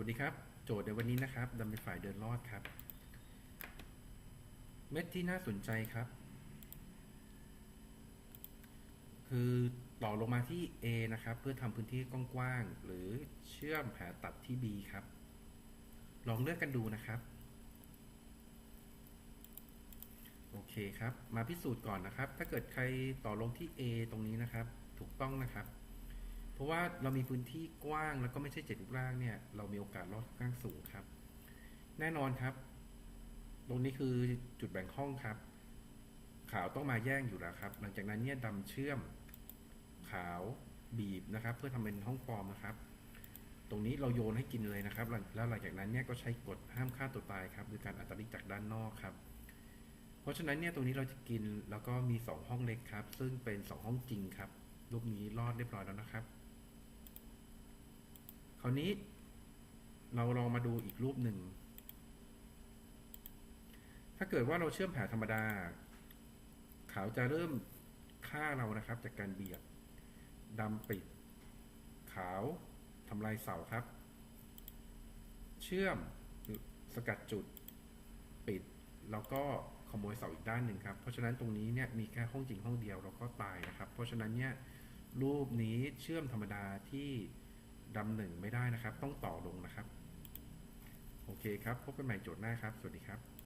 วัสดีครับ โจทย์ในวันนี้นะครับดำเป็นฝ่ายเดินรอดครับ เม็ดที่น่าสนใจครับ คือต่อลงมาที่ A นะครับ เพื่อทำพื้นที่กว้างๆหรือเชื่อมหาตัดที่ B ครับ ลองเลือกกันดูนะครับ โอเคครับ มาพิสูจน์ก่อนนะครับ ถ้าเกิดใครต่อลงที่ A ตรงนี้นะครับ ถูกต้องนะครับ เพราะว่าเรามีพื้นที่กว้างแล้วก็ไม่ใช่เจ็ดรูปร่างเนี่ย เรามีโอกาสรอดข้างสูงครับ แน่นอนครับ ตรงนี้คือจุดแบ่งห้องครับ ขาวต้องมาแย่งอยู่แล้วครับ หลังจากนั้นเนี่ยดำเชื่อมขาวบีบนะครับ เพื่อทำเป็นห้องปลอมนะครับ ตรงนี้เราโยนให้กินเลยนะครับ แล้วหลังจากนั้นเนี่ยก็ใช้กฎห้ามฆ่าตัวตายครับโดยการอัตริจากด้านนอกครับ เพราะฉะนั้นเนี่ยตรงนี้เราจะกินแล้วก็มี 2 ห้องเล็กครับ ซึ่งเป็น 2 ห้องจริงครับ รูปนี้รอดเรียบร้อยแล้วนะครับ คราวนี้เราลองมาดูอีกรูปหนึ่ง ถ้าเกิดว่าเราเชื่อมแผลธรรมดา ขาวจะเริ่มฆ่าเรานะครับ จากการเบียดดำปิด ขาวทำลายเสาครับ เชื่อมสกัดจุดปิด แล้วก็ขโมยเสาอีกด้านหนึ่งครับ เพราะฉะนั้นตรงนี้เนี่ยมีแค่ห้องจริงห้องเดียวเราก็ตายนะครับ เพราะฉะนั้นเนี่ยรูปนี้เชื่อมธรรมดาที่ ดำหนึ่งไม่ได้นะครับ ต้องต่อลงนะครับ โอเคครับ พบกันใหม่โจทย์หน้าครับ สวัสดีครับ